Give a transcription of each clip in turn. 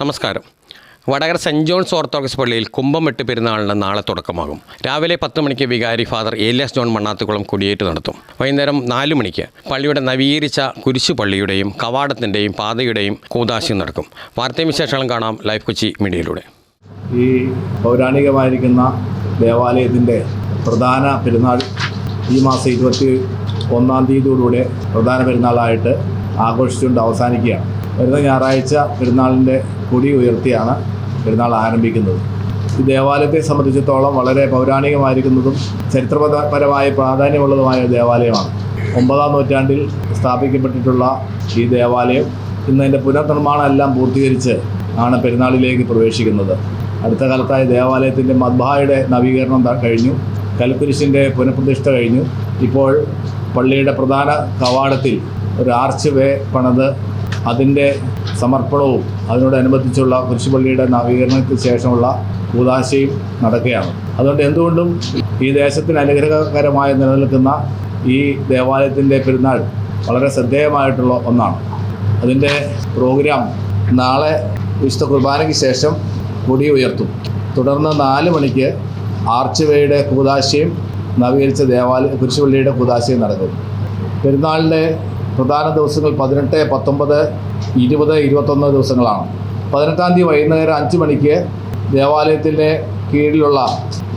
നമസ്കാരം. Vadakara saint John's orthodox പള്ളിയിൽ കുംഭം വെട്ട് പെരുന്നാളിന് നാളെ തുടക്കമാകും. രാവിലെ പത്ത് മണിക്ക് വികാരി ഫാദർ ഏലിയാസ് ജോൺ മണ്ണാത്തുകുളം കുടിയേറ്റ് നടത്തും. വൈകുന്നേരം നാല് മണിക്ക് പള്ളിയുടെ നവീകരിച്ച കുരിശു പള്ളിയുടെയും കവാടത്തിന്റെയും പാതയുടെയും കൂതാശയും നടക്കും. വാർത്തയും വിശേഷങ്ങളും കാണാം ലൈഫ് കൊച്ചി മീഡിയയിലൂടെ. ഈ പൗരാണികമായിരിക്കുന്ന ദേവാലയത്തിന്റെ പ്രധാന പെരുന്നാൾ ഈ മാസം ഇരുപത്തി ഒന്നാം തീയതിയോടുകൂടെ പ്രധാന പെരുന്നാളായിട്ട് ആഘോഷിച്ചുകൊണ്ട് അവസാനിക്കുകയാണ്. വരുന്ന ഞായറാഴ്ച പെരുന്നാളിന്റെ കൊടി ഉയർത്തിയാണ് പെരുന്നാൾ ആരംഭിക്കുന്നത്. ഈ ദേവാലയത്തെ സംബന്ധിച്ചിടത്തോളം വളരെ പൗരാണികമായിരിക്കുന്നതും ചരിത്രപരമായ പ്രാധാന്യമുള്ളതുമായ ദേവാലയമാണ്. ഒമ്പതാം നൂറ്റാണ്ടിൽ സ്ഥാപിക്കപ്പെട്ടിട്ടുള്ള ഈ ദേവാലയം ഇന്ന് അതിന്റെ പുനർനിർമ്മാണം എല്ലാം പൂർത്തീകരിച്ച് ആണ് പെരുന്നാളിലേക്ക് പ്രവേശിക്കുന്നത്. അടുത്ത കാലത്തായി ദേവാലയത്തിന്റെ മദ്ബായുടെ നവീകരണം കഴിഞ്ഞു. കൽക്കുരിശിന്റെ പുനഃപ്രതിഷ്ഠ കഴിഞ്ഞു. ഇപ്പോൾ പള്ളിയുടെ പ്രധാന കവാടത്തിൽ ഒരു ആർച്ച് വേ പണിത് അതിന്റെ സമർപ്പണവും അതിനോടനുബന്ധിച്ചുള്ള കുരിശുപള്ളിയുടെ നവീകരണത്തിന് ശേഷമുള്ള കൂതാശയും നടക്കുകയാണ്. അതുകൊണ്ട് എന്തുകൊണ്ടും ഈ ദേശത്തിന് അനുഗ്രഹകരമായി നിലനിൽക്കുന്ന ഈ ദേവാലയത്തിന്റെ പെരുന്നാൾ വളരെ ശ്രദ്ധേയമായിട്ടുള്ള ഒന്നാണ്. അതിന്റെ പ്രോഗ്രാം നാളെ വിശുദ്ധ കുർബാനയ്ക്ക് ശേഷം കൊടി ഉയർത്തും. തുടർന്ന് നാല് മണിക്ക് ആർച്ച് വേയുടെ കൂതാശയും നവീകരിച്ച ദേവാലയ കുരിശുപള്ളിയുടെ കൂതാശയും നടക്കും. പെരുന്നാളിന്റെ പ്രധാന ദിവസങ്ങൾ പതിനെട്ട് പത്തൊമ്പത് ഇരുപത് ഇരുപത്തൊന്ന് ദിവസങ്ങളാണ്. പതിനെട്ടാം തീയതി വൈകുന്നേരം അഞ്ച് മണിക്ക് ദേവാലയത്തിന്റെ കീഴിലുള്ള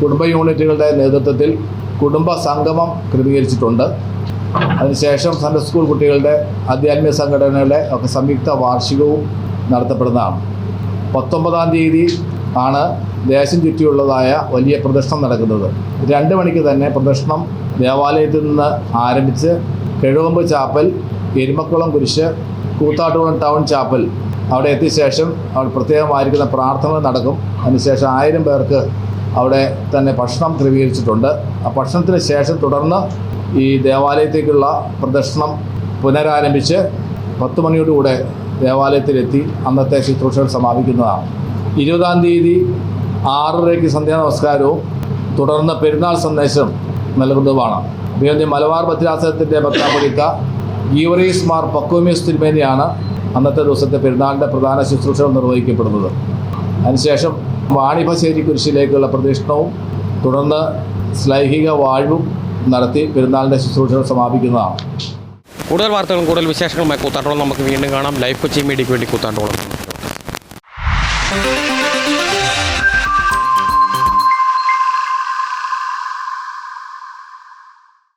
കുടുംബ യൂണിറ്റുകളുടെ നേതൃത്വത്തിൽ കുടുംബ സംഗമം ക്രമീകരിച്ചിട്ടുണ്ട്. അതിനുശേഷം സൺഡേ സ്കൂൾ കുട്ടികളുടെ ആധ്യാത്മിക സംഘടനകളുടെ ഒക്കെ സംയുക്ത വാർഷികവും നടത്തപ്പെടുന്നതാണ്. പത്തൊമ്പതാം തീയതി ആണ് ദേശം ചുറ്റിയുള്ളതായ വലിയ പ്രദർശനം നടക്കുന്നത്. രണ്ട് മണിക്ക് തന്നെ പ്രദർശനം ദേവാലയത്തിൽ നിന്ന് ആരംഭിച്ച് കിഴുവമ്പ് ചാപ്പൽ എരുമക്കുളം കുരിശ് കൂത്താട്ടുകുളം ടൗൺ ചാപ്പൽ അവിടെ എത്തിയ ശേഷം അവിടെ പ്രത്യേകമായിരിക്കുന്ന പ്രാർത്ഥന നടക്കും. അതിനുശേഷം ആയിരം പേർക്ക് അവിടെ തന്നെ ഭക്ഷണം ക്രമീകരിച്ചിട്ടുണ്ട്. ആ ഭക്ഷണത്തിന് ശേഷം തുടർന്ന് ഈ ദേവാലയത്തേക്കുള്ള പ്രദർശനം പുനരാരംഭിച്ച് പത്ത് മണിയോടുകൂടെ ദേവാലയത്തിലെത്തി. അന്നത്തെ ശുശ്രൂഷകൾ സമാപിക്കുന്നതാണ്. ഇരുപതാം തീയതി ആറരയ്ക്ക് സന്ധ്യാ നമസ്കാരവും തുടർന്ന് പെരുന്നാൾ സന്ദേശം നൽകുന്നതുമാണ്. അഭിയന്തി മലബാർ ഭദ്രാസനത്തിന്റെ ഭക്താപടിക്ക ഗീവറീസ് മാർ പക്വമീസ് തിരുമേനിയാണ് അന്നത്തെ ദിവസത്തെ പെരുന്നാളിന്റെ പ്രധാന ശുശ്രൂഷകൾ നിർവഹിക്കപ്പെടുന്നത്. അതിനുശേഷം വാണിഭശ്ശേരി കുരിശിലേക്കുള്ള പ്രദക്ഷിണവും തുടർന്ന് ശ്ലൈഹിക വാഴ്വും നടത്തി പെരുന്നാളിന്റെ ശുശ്രൂഷകൾ സമാപിക്കുന്നതാണ്. കൂടുതൽ വാർത്തകളും കൂടുതൽ വിശേഷങ്ങളുമായി കൂത്താട്ടോളം നമുക്ക് വീണ്ടും കാണാം. ലൈഫ് കൊച്ചി മീഡിയയ്ക്ക് വേണ്ടി കൂത്താട്ടോളം. Thank you.